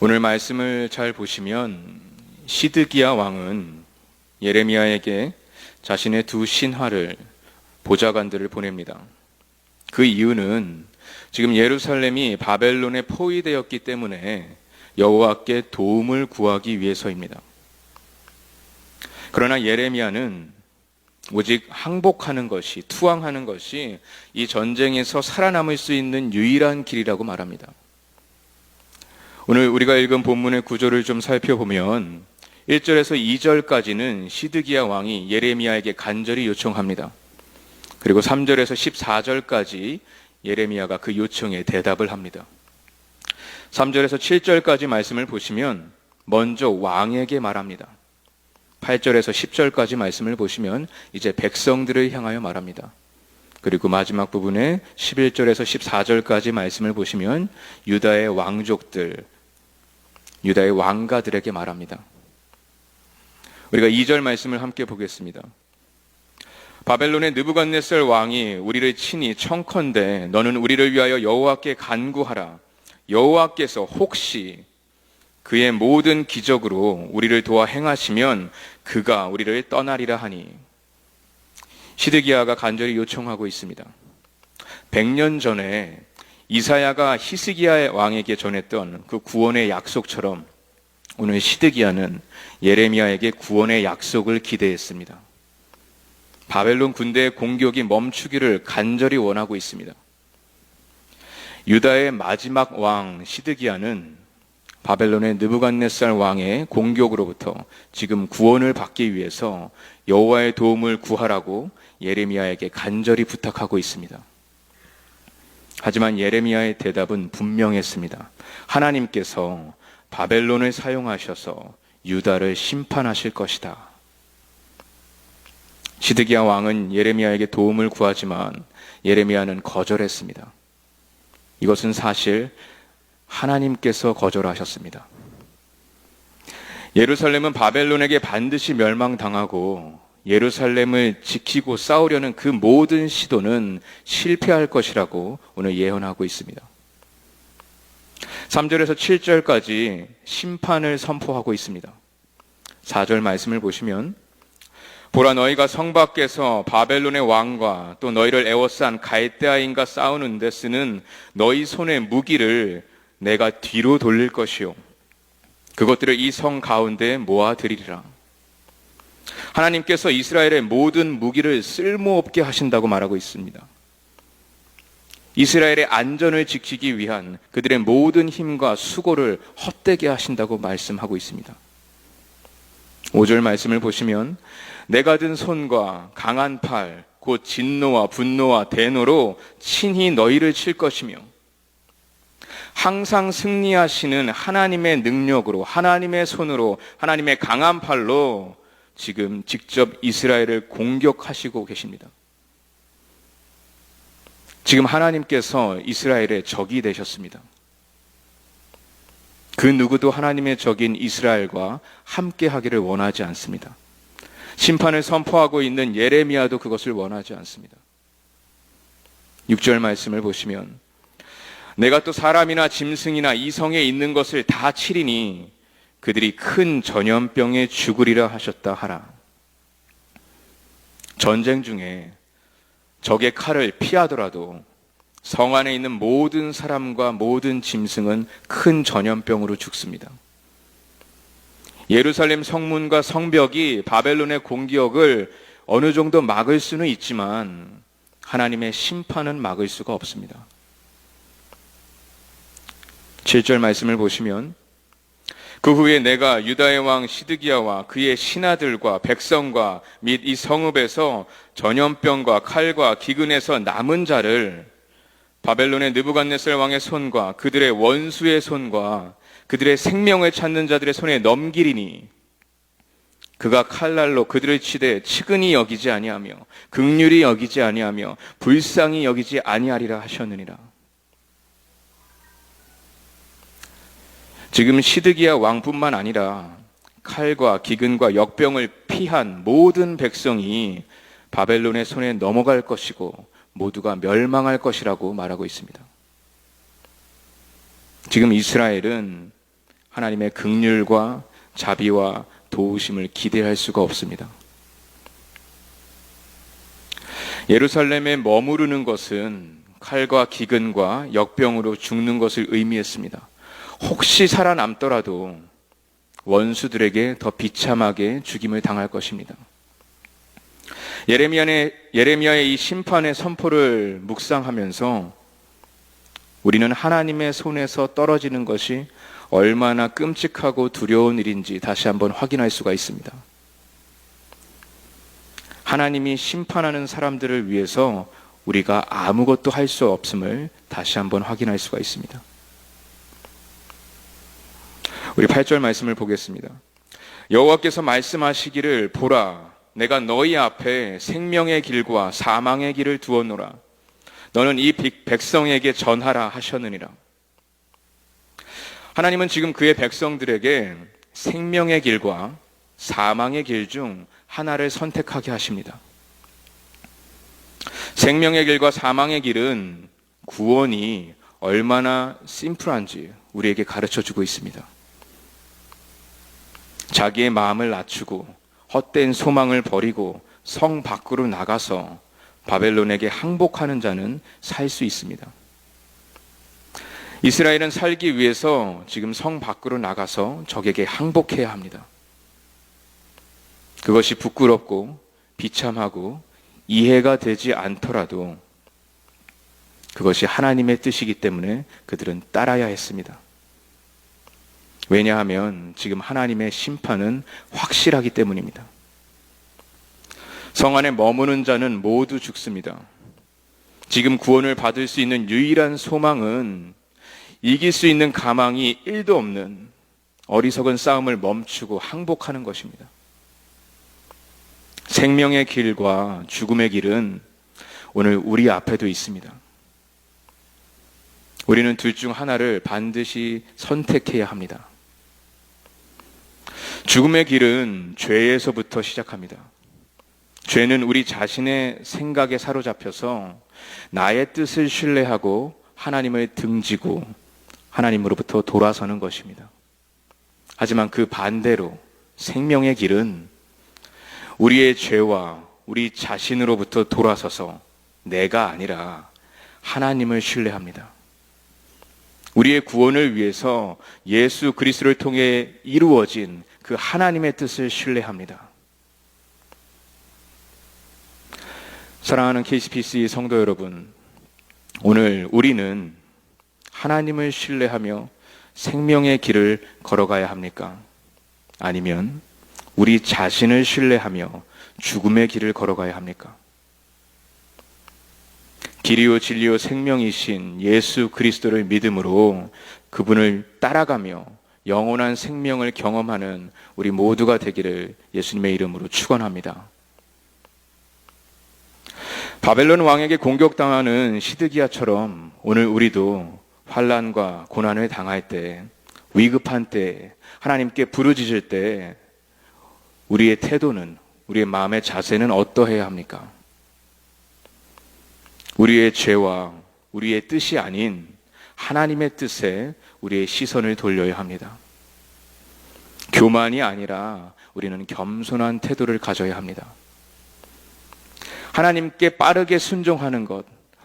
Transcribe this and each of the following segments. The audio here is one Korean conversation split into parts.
오늘 말씀을 잘 보시면 시드기야 왕은 예레미야에게 자신의 두 신하를 보좌관들을 보냅니다. 그 이유는 지금 예루살렘이 바벨론에 포위되었기 때문에 여호와께 도움을 구하기 위해서입니다. 그러나 예레미야는 오직 항복하는 것이 투항하는 것이 이 전쟁에서 살아남을 수 있는 유일한 길이라고 말합니다. 오늘 우리가 읽은 본문의 구조를 좀 살펴보면 1절에서 2절까지는 시드기야 왕이 예레미야에게 간절히 요청합니다. 그리고 3절에서 14절까지 예레미야가 그 요청에 대답을 합니다. 3절에서 7절까지 말씀을 보시면 먼저 왕에게 말합니다. 8절에서 10절까지 말씀을 보시면 이제 백성들을 향하여 말합니다. 그리고 마지막 부분에 11절에서 14절까지 말씀을 보시면 유다의 왕족들, 유다의 왕가들에게 말합니다. 우리가 2절 말씀을 함께 보겠습니다. 바벨론의 느부갓네살 왕이 우리를 친히 청컨대 너는 우리를 위하여 여호와께 간구하라. 여호와께서 혹시 그의 모든 기적으로 우리를 도와 행하시면 그가 우리를 떠나리라 하니 시드기야가 간절히 요청하고 있습니다. 100년 전에 이사야가 히스기야 왕에게 전했던 그 구원의 약속처럼 오늘 시드기야는 예레미야에게 구원의 약속을 기대했습니다. 바벨론 군대의 공격이 멈추기를 간절히 원하고 있습니다. 유다의 마지막 왕 시드기야는 바벨론의 느부갓네살 왕의 공격으로부터 지금 구원을 받기 위해서 여호와의 도움을 구하라고 예레미야에게 간절히 부탁하고 있습니다. 하지만 예레미야의 대답은 분명했습니다. 하나님께서 바벨론을 사용하셔서 유다를 심판하실 것이다. 시드기야 왕은 예레미야에게 도움을 구하지만 예레미야는 거절했습니다. 이것은 사실 하나님께서 거절하셨습니다. 예루살렘은 바벨론에게 반드시 멸망당하고 예루살렘을 지키고 싸우려는 그 모든 시도는 실패할 것이라고 오늘 예언하고 있습니다. 3절에서 7절까지 심판을 선포하고 있습니다. 4절 말씀을 보시면 보라 너희가 성 밖에서 바벨론의 왕과 또 너희를 애워싼 갈대아인과 싸우는데 쓰는 너희 손의 무기를 내가 뒤로 돌릴 것이요 그것들을 이 성 가운데 모아 드리리라. 하나님께서 이스라엘의 모든 무기를 쓸모없게 하신다고 말하고 있습니다. 이스라엘의 안전을 지키기 위한 그들의 모든 힘과 수고를 헛되게 하신다고 말씀하고 있습니다. 5절 말씀을 보시면 내가 든 손과 강한 팔, 곧 진노와 분노와 대노로 친히 너희를 칠 것이며 항상 승리하시는 하나님의 능력으로 하나님의 손으로 하나님의 강한 팔로 지금 직접 이스라엘을 공격하시고 계십니다. 지금 하나님께서 이스라엘의 적이 되셨습니다. 그 누구도 하나님의 적인 이스라엘과 함께 하기를 원하지 않습니다. 심판을 선포하고 있는 예레미야도 그것을 원하지 않습니다. 6절 말씀을 보시면 내가 또 사람이나 짐승이나 이성에 있는 것을 다 치리니 그들이 큰 전염병에 죽으리라 하셨다 하라. 전쟁 중에 적의 칼을 피하더라도 성 안에 있는 모든 사람과 모든 짐승은 큰 전염병으로 죽습니다. 예루살렘 성문과 성벽이 바벨론의 공격을 어느 정도 막을 수는 있지만 하나님의 심판은 막을 수가 없습니다. 7절 말씀을 보시면 그 후에 내가 유다의 왕 시드기야와 그의 신하들과 백성과 및 이 성읍에서 전염병과 칼과 기근에서 남은 자를 바벨론의 느부갓네살 왕의 손과 그들의 원수의 손과 그들의 생명을 찾는 자들의 손에 넘기리니 그가 칼날로 그들을 치되 치근히 여기지 아니하며 극률이 여기지 아니하며 불쌍히 여기지 아니하리라 하셨느니라. 지금 시드기야 왕뿐만 아니라 칼과 기근과 역병을 피한 모든 백성이 바벨론의 손에 넘어갈 것이고 모두가 멸망할 것이라고 말하고 있습니다. 지금 이스라엘은 하나님의 극률과 자비와 도우심을 기대할 수가 없습니다. 예루살렘에 머무르는 것은 칼과 기근과 역병으로 죽는 것을 의미했습니다. 혹시 살아남더라도 원수들에게 더 비참하게 죽임을 당할 것입니다. 예레미야의, 예레미야의 이 심판의 선포를 묵상하면서 우리는 하나님의 손에서 떨어지는 것이 얼마나 끔찍하고 두려운 일인지 다시 한번 확인할 수가 있습니다. 하나님이 심판하는 사람들을 위해서 우리가 아무것도 할 수 없음을 다시 한번 확인할 수가 있습니다. 우리 8절 말씀을 보겠습니다. 여호와께서 말씀하시기를 보라 내가 너희 앞에 생명의 길과 사망의 길을 두었노라 너는 이 백성에게 전하라 하셨느니라. 하나님은 지금 그의 백성들에게 생명의 길과 사망의 길 중 하나를 선택하게 하십니다. 생명의 길과 사망의 길은 구원이 얼마나 심플한지 우리에게 가르쳐 주고 있습니다. 자기의 마음을 낮추고 헛된 소망을 버리고 성 밖으로 나가서 바벨론에게 항복하는 자는 살 수 있습니다. 이스라엘은 살기 위해서 지금 성 밖으로 나가서 적에게 항복해야 합니다. 그것이 부끄럽고 비참하고 이해가 되지 않더라도 그것이 하나님의 뜻이기 때문에 그들은 따라야 했습니다. 왜냐하면 지금 하나님의 심판은 확실하기 때문입니다. 성 안에 머무는 자는 모두 죽습니다. 지금 구원을 받을 수 있는 유일한 소망은 이길 수 있는 가망이 1도 없는 어리석은 싸움을 멈추고 항복하는 것입니다. 생명의 길과 죽음의 길은 오늘 우리 앞에도 있습니다. 우리는 둘 중 하나를 반드시 선택해야 합니다. 죽음의 길은 죄에서부터 시작합니다. 죄는 우리 자신의 생각에 사로잡혀서 나의 뜻을 신뢰하고 하나님을 등지고 하나님으로부터 돌아서는 것입니다. 하지만 그 반대로 생명의 길은 우리의 죄와 우리 자신으로부터 돌아서서 내가 아니라 하나님을 신뢰합니다. 우리의 구원을 위해서 예수 그리스도를 통해 이루어진 그 하나님의 뜻을 신뢰합니다. 사랑하는 KCPC 성도 여러분, 오늘 우리는 하나님을 신뢰하며 생명의 길을 걸어가야 합니까? 아니면 우리 자신을 신뢰하며 죽음의 길을 걸어가야 합니까? 길이요 진리요 생명이신 예수 그리스도를 믿음으로 그분을 따라가며 영원한 생명을 경험하는 우리 모두가 되기를 예수님의 이름으로 축원합니다. 바벨론 왕에게 공격당하는 시드기야처럼 오늘 우리도 환란과 고난을 당할 때 위급한 때 하나님께 부르짖을 때 우리의 태도는 우리의 마음의 자세는 어떠해야 합니까? 우리의 죄와 우리의 뜻이 아닌 하나님의 뜻에 우리의 시선을 돌려야 합니다. 교만이 아니라 우리는 겸손한 태도를 가져야 합니다. 하나님께 빠르게 순종하는 것,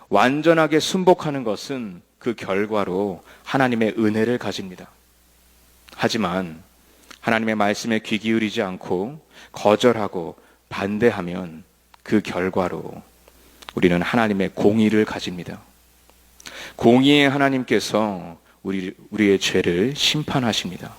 완전하게 순복하는 것은 그 결과로 하나님의 은혜를 가집니다. 하지만 하나님의 말씀에 귀 기울이지 않고 거절하고 반대하면 그 결과로 우리는 하나님의 공의를 가집니다. 공의의 하나님께서 우리, 우리의 죄를 심판하십니다.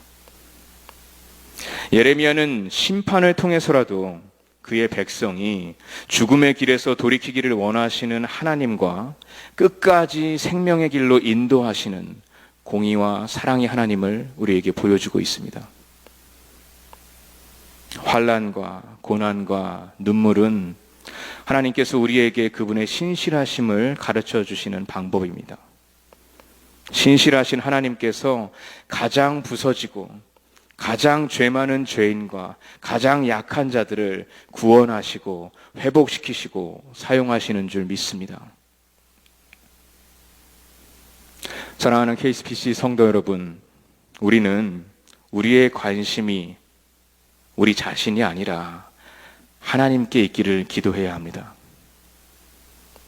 예레미야는 심판을 통해서라도 그의 백성이 죽음의 길에서 돌이키기를 원하시는 하나님과 끝까지 생명의 길로 인도하시는 공의와 사랑의 하나님을 우리에게 보여주고 있습니다. 환란과 고난과 눈물은 하나님께서 우리에게 그분의 신실하심을 가르쳐 주시는 방법입니다. 신실하신 하나님께서 가장 부서지고 가장 죄 많은 죄인과 가장 약한 자들을 구원하시고 회복시키시고 사용하시는 줄 믿습니다. 사랑하는 KSPC 성도 여러분, 우리는 우리의 관심이 우리 자신이 아니라 하나님께 있기를 기도해야 합니다.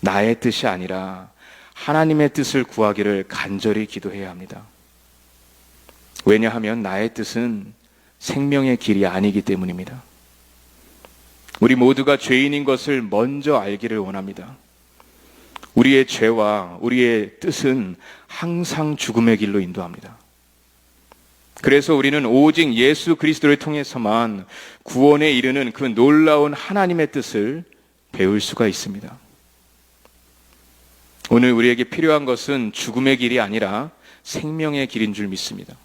나의 뜻이 아니라 하나님의 뜻을 구하기를 간절히 기도해야 합니다. 왜냐하면 나의 뜻은 생명의 길이 아니기 때문입니다. 우리 모두가 죄인인 것을 먼저 알기를 원합니다. 우리의 죄와 우리의 뜻은 항상 죽음의 길로 인도합니다. 그래서 우리는 오직 예수 그리스도를 통해서만 구원에 이르는 그 놀라운 하나님의 뜻을 배울 수가 있습니다. 오늘 우리에게 필요한 것은 죽음의 길이 아니라 생명의 길인 줄 믿습니다.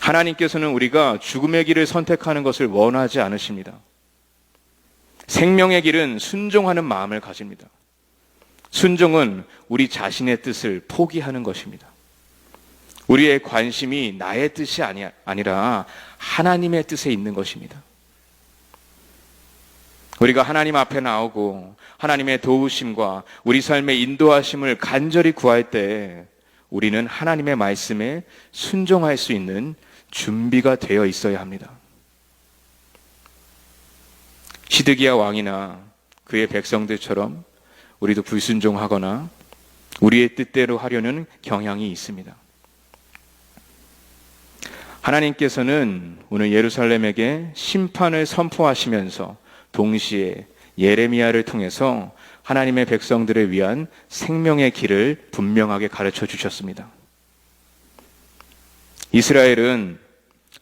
하나님께서는 우리가 죽음의 길을 선택하는 것을 원하지 않으십니다. 생명의 길은 순종하는 마음을 가집니다. 순종은 우리 자신의 뜻을 포기하는 것입니다. 우리의 관심이 나의 뜻이 아니, 아니라 하나님의 뜻에 있는 것입니다. 우리가 하나님 앞에 나오고 하나님의 도우심과 우리 삶의 인도하심을 간절히 구할 때 우리는 하나님의 말씀에 순종할 수 있는 준비가 되어 있어야 합니다. 시드기야 왕이나 그의 백성들처럼 우리도 불순종하거나 우리의 뜻대로 하려는 경향이 있습니다. 하나님께서는 오늘 예루살렘에게 심판을 선포하시면서 동시에 예레미야를 통해서 하나님의 백성들을 위한 생명의 길을 분명하게 가르쳐 주셨습니다. 이스라엘은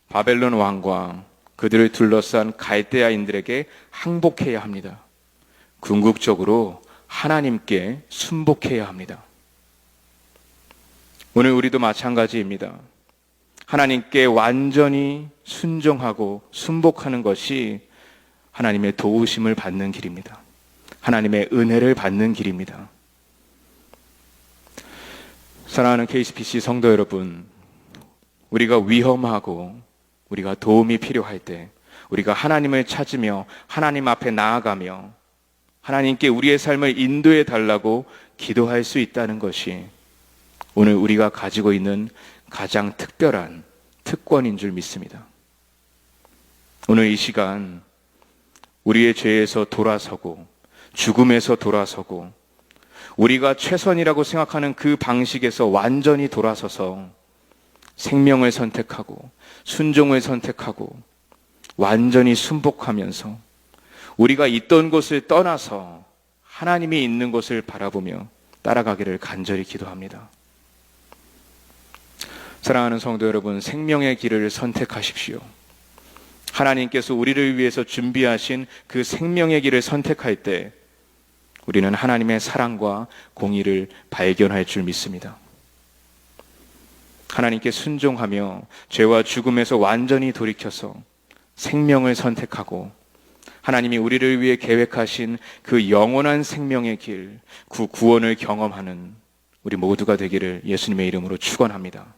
바벨론 왕과 그들을 둘러싼 갈대아인들에게 항복해야 합니다. 궁극적으로 하나님께 순복해야 합니다. 오늘 우리도 마찬가지입니다. 하나님께 완전히 순종하고 순복하는 것이 하나님의 도우심을 받는 길입니다. 하나님의 은혜를 받는 길입니다. 사랑하는 KCPC 성도 여러분, 우리가 위험하고 우리가 도움이 필요할 때 우리가 하나님을 찾으며 하나님 앞에 나아가며 하나님께 우리의 삶을 인도해 달라고 기도할 수 있다는 것이 오늘 우리가 가지고 있는 가장 특별한 특권인 줄 믿습니다. 오늘 이 시간 우리의 죄에서 돌아서고 죽음에서 돌아서고 우리가 최선이라고 생각하는 그 방식에서 완전히 돌아서서 생명을 선택하고 순종을 선택하고 완전히 순복하면서 우리가 있던 곳을 떠나서 하나님이 있는 곳을 바라보며 따라가기를 간절히 기도합니다. 사랑하는 성도 여러분, 생명의 길을 선택하십시오. 하나님께서 우리를 위해서 준비하신 그 생명의 길을 선택할 때 우리는 하나님의 사랑과 공의를 발견할 줄 믿습니다. 하나님께 순종하며 죄와 죽음에서 완전히 돌이켜서 생명을 선택하고 하나님이 우리를 위해 계획하신 그 영원한 생명의 길, 그 구원을 경험하는 우리 모두가 되기를 예수님의 이름으로 축원합니다.